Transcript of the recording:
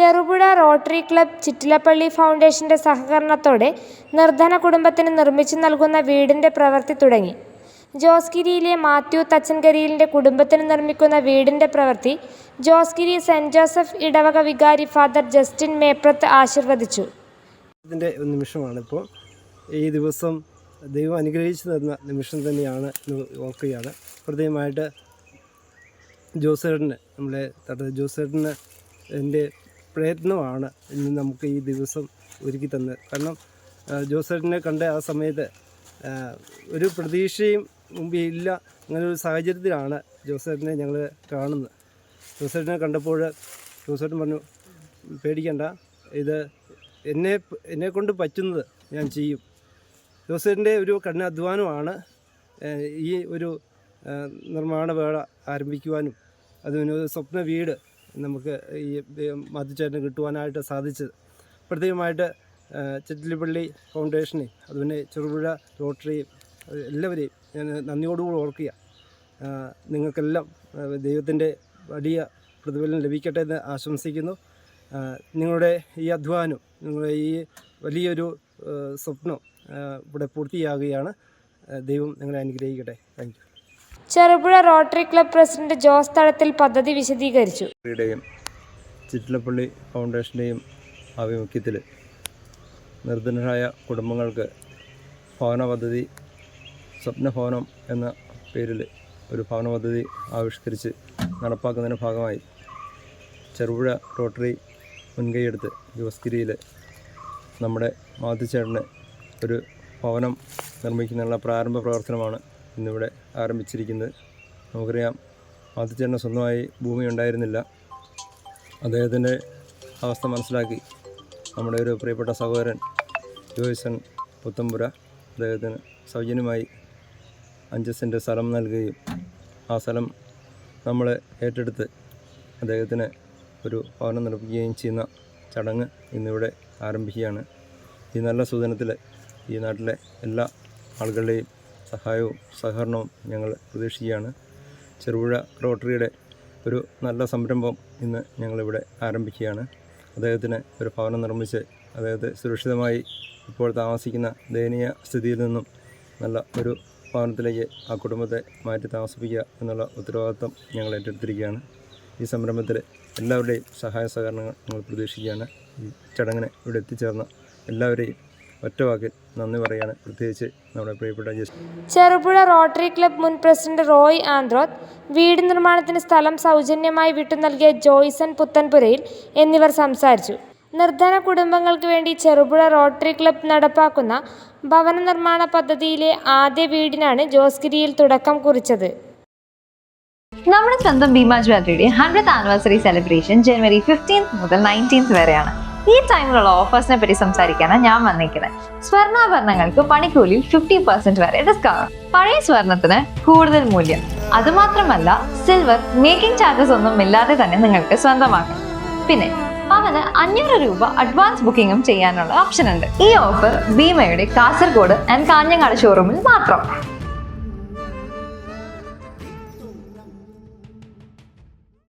Cherupuzha rotary club Chittilappilly ഫൗണ്ടേഷന്റെ സഹകരണത്തോടെ നിർധന കുടുംബത്തിന് നിർമ്മിച്ചു നൽകുന്ന വീടിന്റെ പ്രവൃത്തി തുടങ്ങി. ജോസ്ഗിരിയിലെ മാത്യു തച്ചങ്കരിയിലിന്റെ കുടുംബത്തിന് നിർമ്മിക്കുന്ന വീടിന്റെ പ്രവൃത്തി ജോസ്ഗിരി സെന്റ് ജോസഫ് ഇടവക വികാരി ഫാദർ ജസ്റ്റിൻ മേപ്രത്ത് ആശീർവദിച്ചു. ഇതിന്റെ നിമിഷമാണ് ഇപ്പോൾ ഈ ദിവസം ദൈവം അനുഗ്രഹിച്ചു തന്ന നിമിഷം തന്നെയാണ് എന്ന് ഓർക്കുകയാണ്. പ്രത്യേകമായിട്ട് ജോസേട്ടന് നമ്മളെ ജോസേട്ടന് എന്റെ പ്രയത്നമാണ് ഇന്ന് നമുക്ക് ഈ ദിവസം ഒരുക്കി തന്നത്. കാരണം ജോസഫിനെ കണ്ട ആ സമയത്ത് ഒരു പ്രതീക്ഷയും മുമ്പിൽ ഇല്ല. അങ്ങനെ ഒരു സാഹചര്യത്തിലാണ് ജോസഫിനെ ഞങ്ങൾ കാണുന്നത്. ജോസഫിനെ കണ്ടപ്പോൾ ജോസേട്ടൻ പറഞ്ഞു പേടിക്കണ്ട. ഇത് എന്നെ എന്നെ കൊണ്ട് പറ്റുന്നത് ഞാൻ ചെയ്യും. ജോസഫിന്റെ ഒരു കഠിനാധ്വാനമാണ് ഈ ഒരു നിർമ്മാണ വേള ആരംഭിക്കുവാനും അതിനൊരു സ്വപ്ന വീട് നമുക്ക് ഈ മധുചേരന് കിട്ടുവാനായിട്ട് സാധിച്ചത്. പ്രത്യേകമായിട്ട് ചെറ്റിലിപ്പള്ളി ഫൗണ്ടേഷനെ അതുപോലെ ചെറുപുഴ റോട്ടറിയും ഏഹ്, എല്ലാവരെയും ഞാൻ നന്ദിയോടുകൂടി ഓർക്കുക. നിങ്ങൾക്കെല്ലാം ദൈവത്തിന്റെ വലിയ പ്രതിഫലം ലഭിക്കട്ടെ എന്ന് ആശംസിക്കുന്നു. നിങ്ങളുടെ ഈ അധ്വാനം നിങ്ങളുടെ ഈ വലിയൊരു സ്വപ്നം ഇവിടെ പൂർത്തിയാകുകയാണ്. ദൈവം നിങ്ങളെ അനുഗ്രഹിക്കട്ടെ. Thank Cherupuzha rotary club president Jose Thadathil പദ്ധതി വിശദീകരിച്ചു. ചിറ്റിലപ്പള്ളി ഫൗണ്ടേഷന്റെയും ആഭിമുഖ്യത്തിൽ നിർധനരായ കുടുംബങ്ങൾക്ക് ഭവന പദ്ധതി സ്വപ്നഭവനം എന്ന പേരിൽ ഒരു ഭവന പദ്ധതി ആവിഷ്കരിച്ച് നടപ്പാക്കുന്നതിന് ഭാഗമായി ചെറുപുഴ റോട്ടറി മുൻകൈയെടുത്ത് ജോസ്ഗിരിയിൽ നമ്മുടെ മാതിച്ചേട്ടന് ഒരു ഭവനം നിർമ്മിക്കുന്നതിനുള്ള പ്രാരംഭ പ്രവർത്തനമാണ് ഇന്നിവിടെ ആരംഭിച്ചിരിക്കുന്നത്. നമുക്കറിയാം മാതിച്ചേട്ടന് സ്വന്തമായി ഭൂമി ഉണ്ടായിരുന്നില്ല. അദ്ദേഹത്തിന്റെ അവസ്ഥ മനസ്സിലാക്കി. നമ്മുടെ ഒരു പ്രിയപ്പെട്ട സഹോദരൻ ജോയ്സൺ പുത്തമ്പുര അദ്ദേഹത്തിന് സൗജന്യമായി അഞ്ച് സെന്റ് സ്ഥലം നൽകുകയും ആ സ്ഥലം നമ്മൾ ഏറ്റെടുത്ത് അദ്ദേഹത്തിന് ഒരു ഭവനം നിർമ്മിക്കുകയും ചെയ്യുന്ന ചടങ്ങ് ഇന്നിവിടെ ആരംഭിക്കുകയാണ്. ഈ നല്ല സൂചനത്തിൽ ഈ നാട്ടിലെ എല്ലാ ആളുകളുടെയും സഹായവും സഹകരണവും ഞങ്ങൾ പ്രതീക്ഷിക്കുകയാണ്. ചെറുപുഴ റോട്ടറിയുടെ ഒരു നല്ല സംരംഭം ഇന്ന് ഞങ്ങളിവിടെ ആരംഭിക്കുകയാണ്. അദ്ദേഹത്തിന് ഒരു ഭവനം നിർമ്മിച്ച് അദ്ദേഹത്തെ സുരക്ഷിതമായി ഇപ്പോൾ താമസിക്കുന്ന ദയനീയ സ്ഥിതിയിൽ നിന്നും നല്ല ഒരു ഭവനത്തിലേക്ക് ആ കുടുംബത്തെ മാറ്റി താമസിപ്പിക്കുക എന്നുള്ള ഉത്തരവാദിത്വം ഞങ്ങൾ ഏറ്റെടുത്തിരിക്കുകയാണ്. ഈ സംരംഭത്തിൽ എല്ലാവരുടെയും സഹായ സഹകരണങ്ങൾ ഞങ്ങൾ പ്രതീക്ഷിക്കുകയാണ്. ഈ ചടങ്ങിന് ഇവിടെ എത്തിച്ചേർന്ന എല്ലാവരെയും ഒറ്റവാക്കിൽ നന്ദി പറയുകയാണ് പ്രത്യേകിച്ച് നമ്മുടെ പ്രിയപ്പെട്ട ജസ്റ്റ് ചെറുപുഴ റോട്ടറി ക്ലബ് മുൻ പ്രസിഡന്റ് റോയ് ആന്ത്രോത്ത് വീട് നിർമ്മാണത്തിന് സ്ഥലം സൗജന്യമായി വിട്ടു നൽകിയ ജോയ്സൺ പുത്തൻപുരയിൽ എന്നിവർ സംസാരിച്ചു. നിർധന കുടുംബങ്ങൾക്ക് വേണ്ടി ചെറുപുഴ റോട്ടറി ക്ലബ് നടപ്പാക്കുന്ന ഭവന നിർമ്മാണ പദ്ധതിയിലെ ആദ്യ വീടിനാണ് ജോസ്ഗിരിയിൽ തുടക്കം കുറിച്ചത്. നമ്മുടെ സ്വന്തം Bhima ജ്വല്ലറിയുടെ hundred anniversary celebration January fifteenth മുതൽ നയന്റീൻത്ത് വരെയാണ്. ഈ ടൈമിലുള്ള ഓഫേഴ്സിനെ പറ്റി സംസാരിക്കാനാണ് ഞാൻ വന്നിരിക്കുന്നത് സ്വർണാഭരണങ്ങൾക്ക് പണിക്കൂലിയിൽ ഫിഫ്റ്റി പെർസെന്റ് വരെ ഡിസ്കൗണ്ട് പഴയ സ്വർണത്തിന് കൂടുതൽ മൂല്യം. അതുമാത്രമല്ല സിൽവർ മേക്കിംഗ് ചാർജസ് ഒന്നും ഇല്ലാതെ തന്നെ നിങ്ങൾക്ക് സ്വന്തമാക്കാം. പിന്നെ പവന് അഞ്ഞൂറ് രൂപ അഡ്വാൻസ് ബുക്കിംഗും ചെയ്യാനുള്ള ഓപ്ഷൻ ഉണ്ട്. ഈ ഓഫർ ഭീമയുടെ കാസർഗോഡ് ആൻഡ് കാഞ്ഞങ്ങാട് ഷോറൂമിൽ മാത്രം.